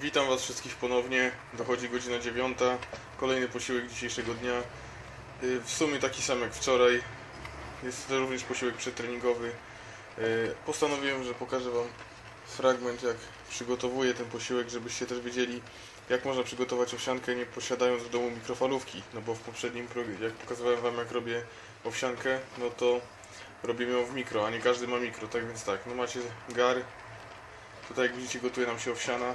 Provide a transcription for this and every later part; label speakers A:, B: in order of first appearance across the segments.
A: Witam Was wszystkich ponownie. Dochodzi godzina dziewiąta. Kolejny posiłek dzisiejszego dnia. Y, W sumie taki sam jak wczoraj. Jest to również posiłek przedtreningowy. Y, Postanowiłem, że pokażę Wam fragment, jak przygotowuję ten posiłek, żebyście też wiedzieli, jak można przygotować owsiankę, nie posiadając w domu mikrofalówki. No bo w poprzednim, jak pokazywałem Wam, jak robię owsiankę, no to robimy ją w mikro, a nie każdy ma mikro. Tak więc tak, no macie gar. Tutaj, jak widzicie, gotuje nam się owsiana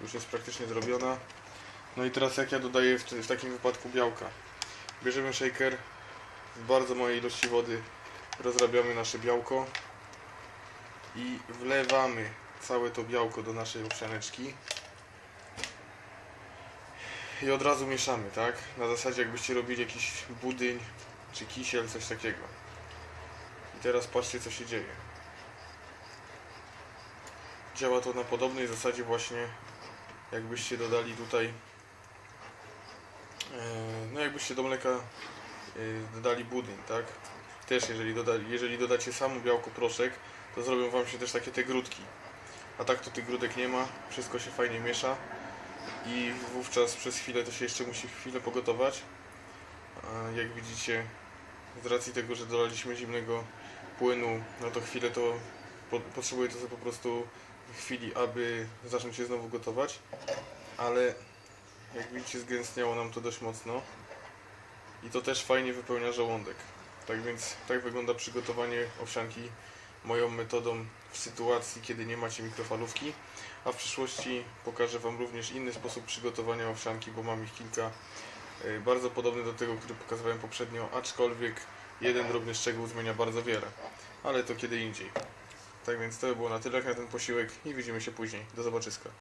A: już jest praktycznie zrobiona. No i teraz jak ja dodaję w, w takim wypadku białka. Bierzemy shaker, w bardzo małej ilości wody rozrabiamy nasze białko i wlewamy całe to białko do naszej owsianeczki i od razu mieszamy, tak? Na zasadzie jakbyście robili jakiś budyń czy kisiel, coś takiego. I teraz patrzcie co się dzieje. Działa to na podobnej zasadzie właśnie jakbyście dodali tutaj e, no jakbyście do mleka e, dodali budyń, tak? Też jeżeli, doda, jeżeli dodacie samo białko proszek, to zrobią wam się też takie te grudki. A tak to tych grudek nie ma, wszystko się fajnie miesza i wówczas przez chwilę to się jeszcze musi chwilę pogotować. A jak widzicie, z racji tego, że dodaliśmy zimnego płynu, no to chwilę to po, potrzebuje to po prostu chwili, aby zacząć się znowu gotować, ale jak widzicie zgęstniało nam to dość mocno i to też fajnie wypełnia żołądek. Tak więc tak wygląda przygotowanie owsianki moją metodą w sytuacji, kiedy nie macie mikrofalówki, a w przyszłości pokażę Wam również inny sposób przygotowania owsianki, bo mam ich kilka y, bardzo podobny do tego, który pokazywałem poprzednio, aczkolwiek jeden drobny szczegół zmienia bardzo wiele, ale to kiedy indziej. Tak więc to by było na tyle na ten posiłek i widzimy się później. Do zobaczyska.